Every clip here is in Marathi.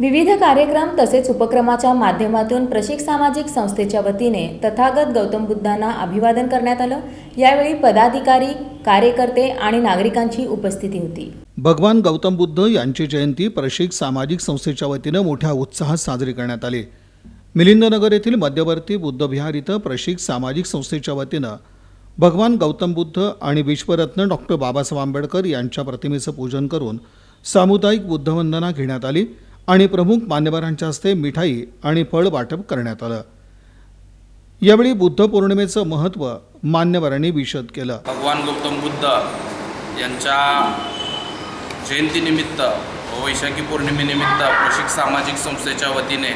विविध कार्यक्रम तसेच उपक्रमाच्या माध्यमातून प्रशिक सामाजिक संस्थेच्या वतीने तथागत गौतम बुद्धांना अभिवादन करण्यात आलं. यावेळी पदाधिकारी कार्यकर्ते आणि नागरिकांची उपस्थिती होती. भगवान गौतम बुद्ध यांची जयंती प्रशिक सामाजिक संस्थेच्या वतीनं मोठ्या उत्साहात साजरी करण्यात आली. मिलिंदनगर येथील मध्यवर्ती बुद्धविहार इथं प्रशिक सामाजिक संस्थेच्या वतीनं भगवान गौतम बुद्ध आणि विश्वरत्न डॉक्टर बाबासाहेब आंबेडकर यांच्या प्रतिमेचं पूजन करून सामुदायिक बुद्धवंदना घेण्यात आली. आणि प्रमुख मान्यवरांच्या हस्ते मिठाई आणि फळ वाटप करण्यात आलं. यावेळी बुद्ध पौर्णिमेचं महत्त्व मान्यवरांनी विशद केलं. भगवान गौतम बुद्ध यांच्या जयंतीनिमित्त व वैशाखी पौर्णिमेनिमित्त प्रशिक सामाजिक संस्थेच्या वतीने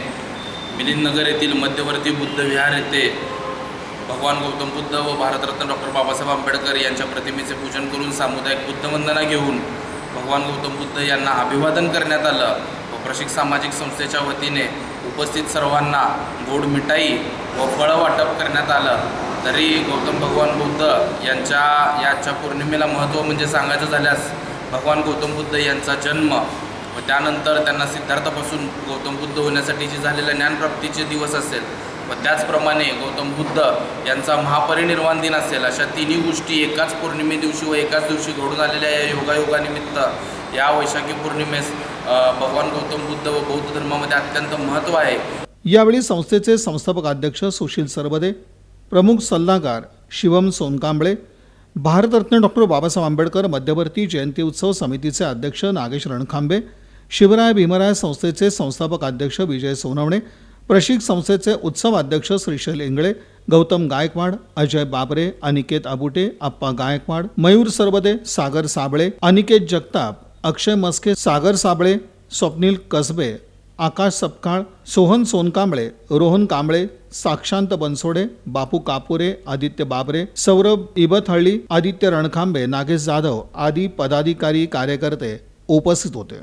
मिलिंदनगर येथील मध्यवर्ती बुद्ध विहार येथे भगवान गौतम बुद्ध व भारतरत्न डॉक्टर बाबासाहेब आंबेडकर यांच्या प्रतिमेचे पूजन करून सामुदायिक बुद्धवंदना घेऊन भगवान गौतम बुद्ध यांना अभिवादन करण्यात आलं. प्रशिक सामाजिक संस्थेच्या वतीने उपस्थित सर्वांना गोड मिठाई व फळं वाटप करण्यात आलं. तरी गौतम भगवान बुद्ध यांच्या याच्या पौर्णिमेला महत्त्व म्हणजे सांगायचं झाल्यास भगवान गौतम बुद्ध यांचा जन्म व त्यानंतर त्यांना सिद्धार्थापासून गौतम बुद्ध होण्यासाठीचे झालेल्या ज्ञानप्राप्तीचे दिवस असेल. व त्याचप्रमाणे गौतम बुद्ध यांचा महापरिनिर्वाण दिन असेल अशा तिन्ही गोष्टी एकाच पौर्णिमे दिवशी व एकाच दिवशी घडून आलेल्या या योगायोगानिमित्त या वैशाखी पौर्णिमेस भगवान गौतम बुद्ध व बौद्ध धर्मामध्ये अत्यंत महत्त्व आहे. यावेळी संस्थेचे संस्थापक अध्यक्ष सुशील सरबदे प्रमुख सल्लागार शिवम सोनकांबळे भारतरत्न डॉक्टर बाबासाहेब आंबेडकर मध्यवर्ती जयंती उत्सव समितीचे अध्यक्ष नागेश रणखांबे शिवराय भीमराय संस्थेचे संस्थापक अध्यक्ष विजय सोनवणे प्रशिक संस्थेचे उत्सव अध्यक्ष श्रीशैल इंगळे गौतम गायकवाड अजय बाबरे अनिकेत अबुटे आप्पा गायकवाड मयूर सरबदे सागर साबळे अनिकेत जगताप अक्षय मस्के सागर साबळे स्वप्नील कसबे आकाश सपकाळ सोहन सोनकांबळे रोहन कांबळे साक्षांत बनसोडे बापू कापुरे आदित्य बाबरे सौरभ इबतहळ्ळी आदित्य रणखांबे नागेश जाधव आदी पदाधिकारी कार्यकर्ते उपस्थित होते.